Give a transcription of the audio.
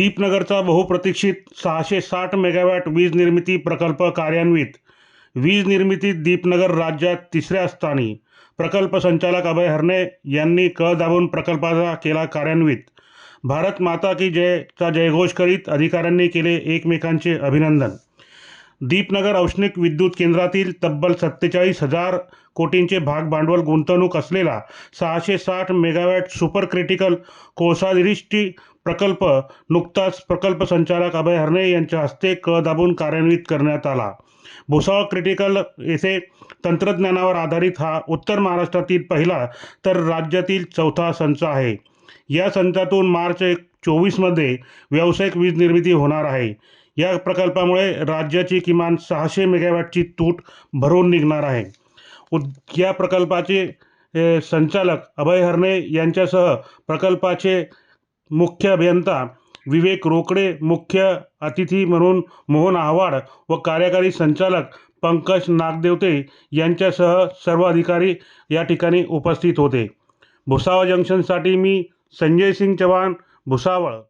दीपनगरचा बहुप्रतीक्षित सहाशे साठ मेगावॅट वीज निर्मिती प्रकल्प कार्यान्वित. वीज निर्मितीत दीपनगर राज्यात तिसऱ्या स्थानी. प्रकल्प संचालक अभय हरणे यांनी कळ दाबून प्रकल्पाचा केला कार्यान्वित. भारत माता की जयचा जयघोष करीत अधिकाऱ्यांनी केले एकमेकांचे अभिनंदन. दीपनगर औष्णिक विद्युत केंद्रातील तब्बल सत्तेचाळीस हजार कोटींचे भाग भांडवल गुंतवणूक असलेला सहाशे साठ मेगावॅट सुपर क्रिटिकल कोळसाधिष्ठी प्रकल्प नुकताच प्रकल्प संचालक अभय हरणे यांच्या हस्ते क दाबून कार्यान्वित करण्यात आला. भुसावळ क्रिटिकल येथे तंत्रज्ञानावर आधारित हा उत्तर महाराष्ट्रातील पहिला तर राज्यातील चौथा संच आहे. या संचातून मार्च एक चोवीसमध्ये व्यावसायिक वीज निर्मिती होणार आहे. या प्रकल्पामुळे राज्याची किमान सहाशे मेगावॅटची तूट भरून निघणार आहे. उद या प्रकल्पाचे संचालक अभय हरणे यांच्यासह प्रकल्पाचे मुख्य अभियंता विवेक रोकडे मुख्य अतिथी म्हणून मोहन आव्हाड व कार्यकारी संचालक पंकज नागदेवते यांच्यासह सर्व अधिकारी या ठिकाणी उपस्थित होते. भुसावळ जंक्शनसाठी मी संजय सिंग चव्हाण भुसावळ